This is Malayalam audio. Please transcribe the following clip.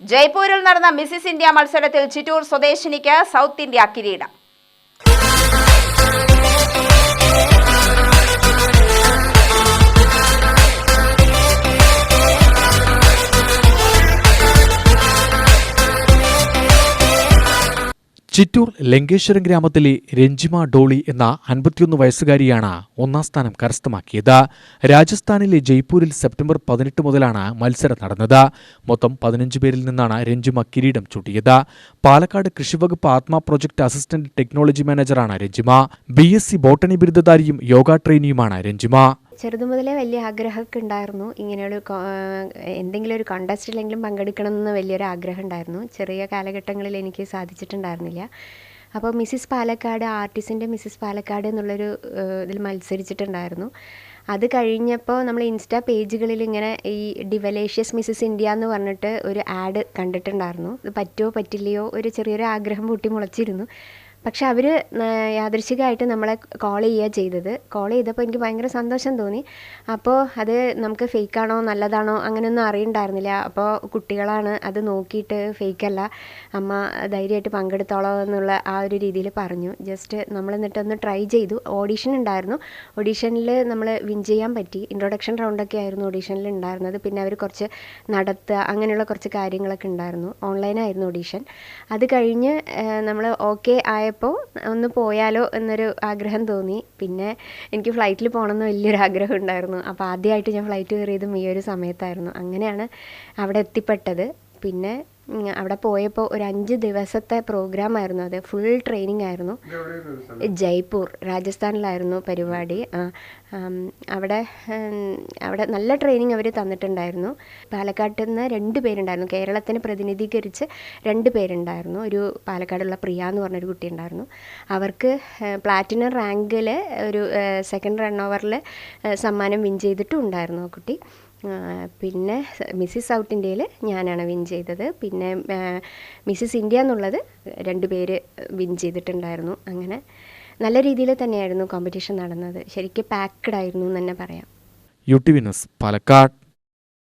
ജയ്പൂരിൽ നടന്ന മിസിസ് ഇന്ത്യ മത്സരത്തിൽ ചിറ്റൂർ സ്വദേശിനിക്ക് സൗത്ത് ഇന്ത്യ കിരീടം. ചിറ്റൂർ ലങ്കേശ്വരം ഗ്രാമത്തിലെ രഞ്ജിമ ഡോളി എന്ന അൻപത്തിയൊന്ന് വയസ്സുകാരിയാണ് ഒന്നാം സ്ഥാനം കരസ്ഥമാക്കിയത്. രാജസ്ഥാനിലെ ജയ്പൂരിൽ സെപ്റ്റംബർ പതിനെട്ട് മുതലാണ് മത്സരം നടന്നത്. മൊത്തം പതിനഞ്ച് പേരിൽ നിന്നാണ് രഞ്ജിമ കിരീടം ചൂട്ടിയത്. പാലക്കാട് കൃഷിവകുപ്പ് ആത്മ പ്രൊജക്ട് അസിസ്റ്റന്റ് ടെക്നോളജി മാനേജറാണ് രഞ്ജിമ. ബി എസ് ബോട്ടണി ബിരുദധാരിയും യോഗ ട്രെയിനിയുമാണ് രഞ്ജിമ. ചെറുതു മുതലേ വലിയ ആഗ്രഹമൊക്കെ ഉണ്ടായിരുന്നു ഇങ്ങനെയൊരു എന്തെങ്കിലും ഒരു കോണ്ടസ്റ്റിലെങ്കിലും പങ്കെടുക്കണം എന്ന് വലിയൊരു ആഗ്രഹം ഉണ്ടായിരുന്നു ചെറിയ കാലഘട്ടങ്ങളിൽ എനിക്ക് സാധിച്ചിട്ടുണ്ടായിരുന്നില്ല. അപ്പോൾ മിസ്സിസ് പാലക്കാട് ആർട്ടിസ്റ്റിന്റെ മിസ്സിസ് പാലക്കാട് എന്നുള്ളൊരു ഇതിൽ മത്സരിച്ചിട്ടുണ്ടായിരുന്നു. അത് കഴിഞ്ഞപ്പോൾ നമ്മൾ ഇൻസ്റ്റാ പേജുകളിൽ ഇങ്ങനെ ഈ ഡിവലേഷ്യസ് മിസ്സിസ് ഇന്ത്യ എന്ന് പറഞ്ഞിട്ട് ഒരു ആഡ് കണ്ടിട്ടുണ്ടായിരുന്നു. ഇത് പറ്റുമോ പറ്റില്ലയോ ഒരു ചെറിയൊരു ആഗ്രഹം പൊട്ടി മുളച്ചിരുന്നു. പക്ഷെ അവർ യാദൃശികമായിട്ട് നമ്മളെ കോൾ ചെയ്യുക ചെയ്തത്. കോൾ ചെയ്തപ്പോൾ എനിക്ക് ഭയങ്കര സന്തോഷം തോന്നി. അപ്പോൾ അത് നമുക്ക് ഫേക്കാണോ നല്ലതാണോ അങ്ങനെയൊന്നും അറിയണ്ടായിരുന്നില്ല. അപ്പോൾ കുട്ടികളാണ് അത് നോക്കിയിട്ട് ഫേക്കല്ല. അമ്മ ധൈര്യമായിട്ട് പങ്കെടുത്തോളോ എന്നുള്ള ആ ഒരു രീതിയിൽ പറഞ്ഞു. ജസ്റ്റ് നമ്മൾ എന്നിട്ട് ഒന്ന് ട്രൈ ചെയ്തു. ഓഡീഷൻ ഉണ്ടായിരുന്നു. ഓഡീഷനിൽ നമ്മൾ വിൻ ചെയ്യാൻ പറ്റി. ഇൻട്രൊഡക്ഷൻ റൗണ്ടൊക്കെ ആയിരുന്നു ഓഡീഷനിൽ ഉണ്ടായിരുന്നത്. പിന്നെ അവർ കുറച്ച് നടത്തുക അങ്ങനെയുള്ള കുറച്ച് കാര്യങ്ങളൊക്കെ ഉണ്ടായിരുന്നു. ഓൺലൈനായിരുന്നു ഓഡീഷൻ അത് കഴിഞ്ഞ് നമ്മൾ ഓക്കെ ആയപ്പോൾ ഒന്ന് പോയാലോ എന്നൊരു ആഗ്രഹം തോന്നി. പിന്നെ എനിക്ക് ഫ്ലൈറ്റിൽ പോകണമെന്ന് വലിയൊരു ആഗ്രഹം ഉണ്ടായിരുന്നു. അപ്പോൾ ആദ്യമായിട്ട് ഞാൻ ഫ്ലൈറ്റ് കയറിയതും ഈ ഒരു സമയത്തായിരുന്നു. അങ്ങനെയാണ് അവിടെ എത്തിപ്പെട്ടത്. പിന്നെ അവിടെ പോയപ്പോൾ ഒരു അഞ്ച് ദിവസത്തെ പ്രോഗ്രാം ആയിരുന്നു അത്. ഫുൾ ട്രെയിനിങ് ആയിരുന്നു. ജയ്പൂർ രാജസ്ഥാനിലായിരുന്നു പരിപാടി. അവിടെ അവിടെ നല്ല ട്രെയിനിങ് അവർ തന്നിട്ടുണ്ടായിരുന്നു. പാലക്കാട്ടിൽ നിന്ന് രണ്ട് പേരുണ്ടായിരുന്നു. കേരളത്തിനെ പ്രതിനിധീകരിച്ച് രണ്ട് പേരുണ്ടായിരുന്നു. ഒരു പാലക്കാടുള്ള പ്രിയ എന്ന് പറഞ്ഞൊരു കുട്ടി ഉണ്ടായിരുന്നു. അവർക്ക് പ്ലാറ്റിനം റാങ്കിൽ ഒരു സെക്കൻഡ് റൺ ഓവറിൽ സമ്മാനം വിൻ ചെയ്തിട്ടും ഉണ്ടായിരുന്നു ആ കുട്ടി. പിന്നെ മിസ്സിസ് സൗത്ത് ഇന്ത്യയിൽ ഞാനാണ് വിൻ ചെയ്തത്. പിന്നെ മിസ്സിസ് ഇന്ത്യ എന്നുള്ളത് രണ്ട് പേര് വിൻ ചെയ്തിട്ടുണ്ടായിരുന്നു അങ്ങനെ. നല്ല രീതിയിൽ തന്നെയായിരുന്നു കോമ്പറ്റീഷൻ നടന്നത്. ശരിക്കും പാക്ക്ഡ് ആയിരുന്നു എന്ന് തന്നെ പറയാം. U T Venus Palakkad.